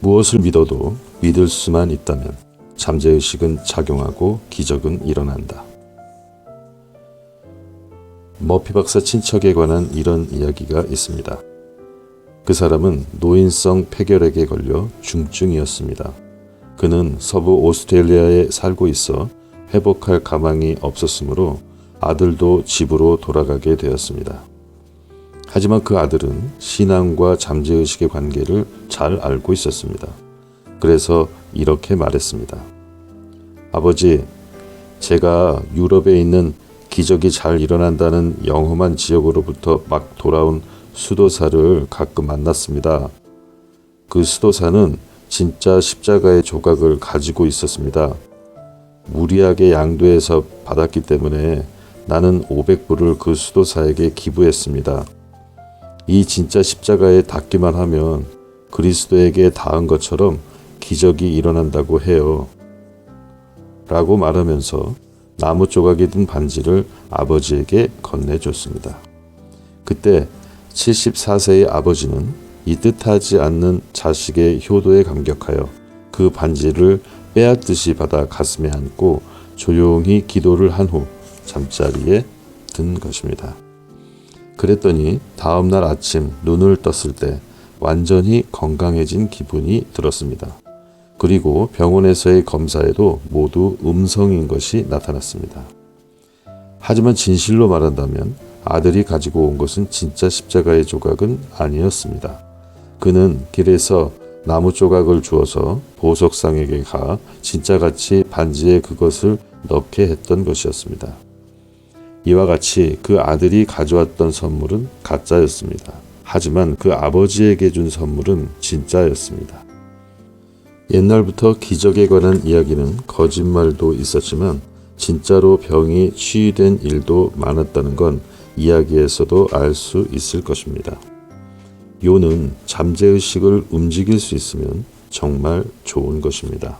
무엇을 믿어도 믿을 수만 있다면 잠재의식은 작용하고 기적은 일어난다. 머피 박사 친척에 관한 이런 이야기가 있습니다. 그 사람은 노인성 폐결핵에 걸려 중증이었습니다. 그는 서부 오스트레일리아에 살고 있어 회복할 가망이 없었으므로 아들도 집으로 돌아가게 되었습니다. 하지만 그 아들은 신앙과 잠재의식의 관계를 잘 알고 있었습니다. 그래서 이렇게 말했습니다. 아버지, 제가 유럽에 있는 기적이 잘 일어난다는 영험한 지역으로부터 막 돌아온 수도사를 가끔 만났습니다. 그 수도사는 진짜 십자가의 조각을 가지고 있었습니다. 무리하게 양도해서 받았기 때문에 나는 500불을 그 수도사에게 기부했습니다. 이 진짜 십자가에 닿기만 하면 그리스도에게 닿은 것처럼 기적이 일어난다고 해요. 라고 말하면서 나무 조각이 든 반지를 아버지에게 건네줬습니다. 그때 74세의 아버지는 이 뜻하지 않는 자식의 효도에 감격하여 그 반지를 빼앗듯이 받아 가슴에 안고 조용히 기도를 한 후 잠자리에 든 것입니다. 그랬더니 다음날 아침 눈을 떴을 때 완전히 건강해진 기분이 들었습니다. 그리고 병원에서의 검사에도 모두 음성인 것이 나타났습니다. 하지만 진실로 말한다면 아들이 가지고 온 것은 진짜 십자가의 조각은 아니었습니다. 그는 길에서 나무 조각을 주어서 보석상에게 가 진짜같이 반지에 그것을 넣게 했던 것이었습니다. 이와 같이 그 아들이 가져왔던 선물은 가짜였습니다. 하지만 그 아버지에게 준 선물은 진짜였습니다. 옛날부터 기적에 관한 이야기는 거짓말도 있었지만 진짜로 병이 치유된 일도 많았다는 건 이야기에서도 알 수 있을 것입니다. 요는 잠재의식을 움직일 수 있으면 정말 좋은 것입니다.